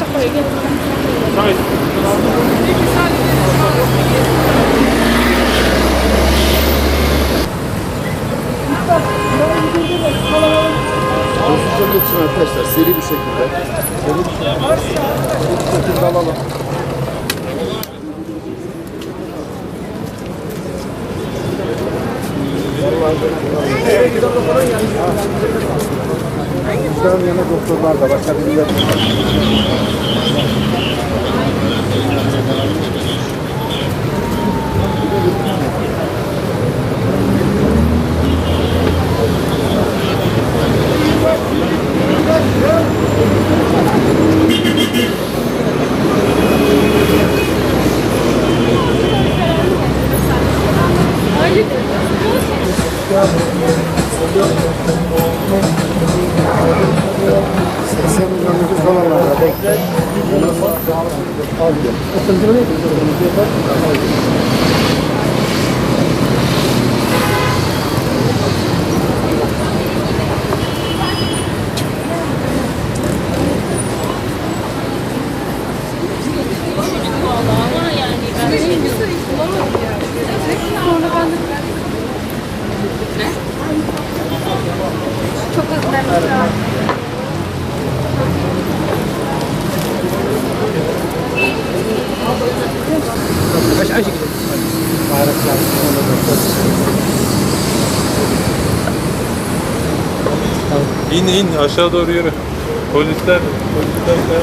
dakikaya gel. Hayır. İçin arkadaşlar seri bir şekilde. Seri bir şekilde. Seri bir Başkanım yanına doktor var da başka biri yok. 80 milyon nüfus falan var. Sonra ben de... Ne? Yani ben Sonra ben de Çok hızlı İn in aşağı doğru yürü. Polisler, polisler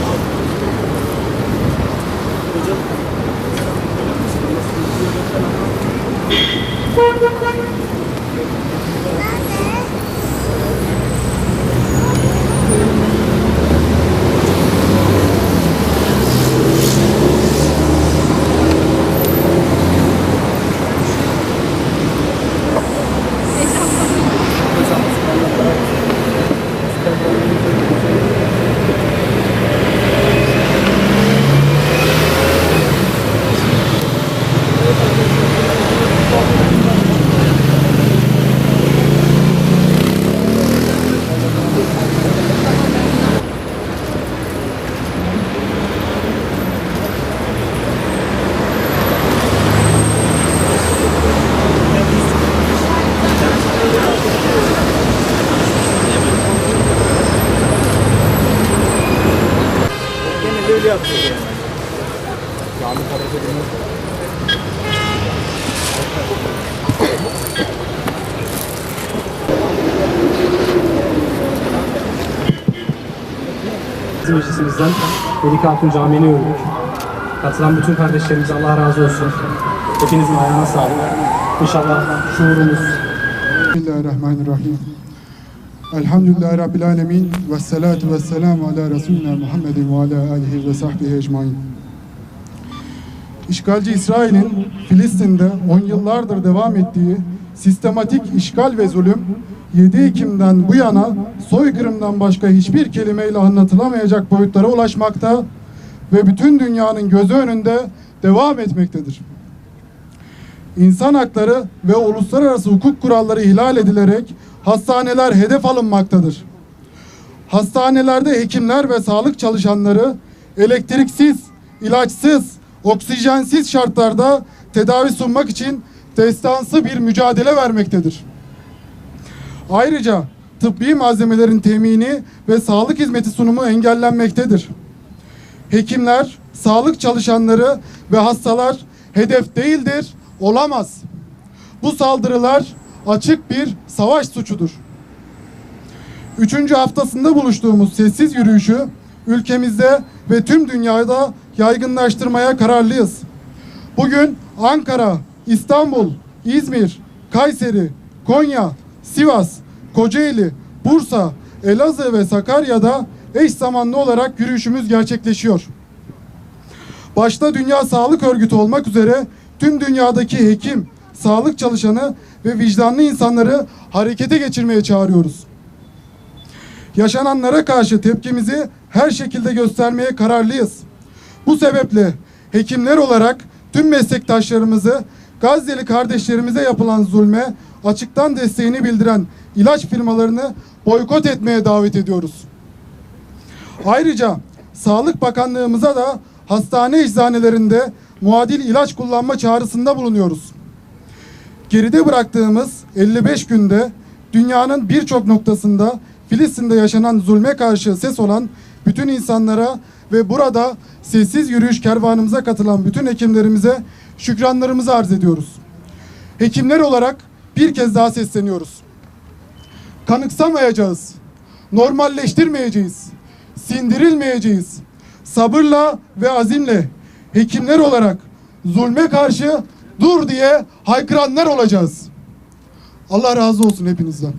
şey yapma. Bizim meclisimizden Melik Hatun Camii'ni ördük. Katılan bütün kardeşlerimize Allah razı olsun. Hepinizin ayağına sağlık. İnşallah şuurumuz, Bismillahirrahmanirrahim. Elhamdülillahi Rabbil alemin. Ve salatu ve selamu ala Resulina Muhammedin ve ala alihi ve sahbihi ecmain. İşgalci İsrail'in Filistin'de on yıllardır devam ettiği sistematik işgal ve zulüm 7 Ekim'den bu yana soykırımdan başka hiçbir kelimeyle anlatılamayacak boyutlara ulaşmakta ve bütün dünyanın gözü önünde devam etmektedir. İnsan hakları ve uluslararası hukuk kuralları ihlal edilerek hastaneler hedef alınmaktadır. Hastanelerde hekimler ve sağlık çalışanları elektriksiz, ilaçsız, oksijensiz şartlarda tedavi sunmak için destansı bir mücadele vermektedir. Ayrıca tıbbi malzemelerin temini ve sağlık hizmeti sunumu engellenmektedir. Hekimler, sağlık çalışanları ve hastalar hedef değildir, olamaz. Bu saldırılar açık bir savaş suçudur. Üçüncü haftasında buluştuğumuz sessiz yürüyüşü ülkemizde ve tüm dünyada yaygınlaştırmaya kararlıyız. Bugün Ankara, İstanbul, İzmir, Kayseri, Konya, Sivas, Kocaeli, Bursa, Elazığ ve Sakarya'da eş zamanlı olarak yürüyüşümüz gerçekleşiyor. Başta Dünya Sağlık Örgütü olmak üzere tüm dünyadaki hekim, sağlık çalışanı ve vicdanlı insanları harekete geçirmeye çağırıyoruz. Yaşananlara karşı tepkimizi her şekilde göstermeye kararlıyız. Bu sebeple hekimler olarak tüm meslektaşlarımızı Gazze'li kardeşlerimize yapılan zulme açıktan desteğini bildiren ilaç firmalarını boykot etmeye davet ediyoruz. Ayrıca Sağlık Bakanlığımıza da hastane eczanelerinde muadil ilaç kullanma çağrısında bulunuyoruz. Geride bıraktığımız 55 günde dünyanın birçok noktasında Filistin'de yaşanan zulme karşı ses olan bütün insanlara ve burada sessiz yürüyüş kervanımıza katılan bütün hekimlerimize şükranlarımızı arz ediyoruz. Hekimler olarak bir kez daha sesleniyoruz. Kanıksamayacağız, normalleştirmeyeceğiz, sindirilmeyeceğiz. Sabırla ve azimle hekimler olarak zulme karşı dur diye haykıranlar olacağız. Allah razı olsun hepinizden.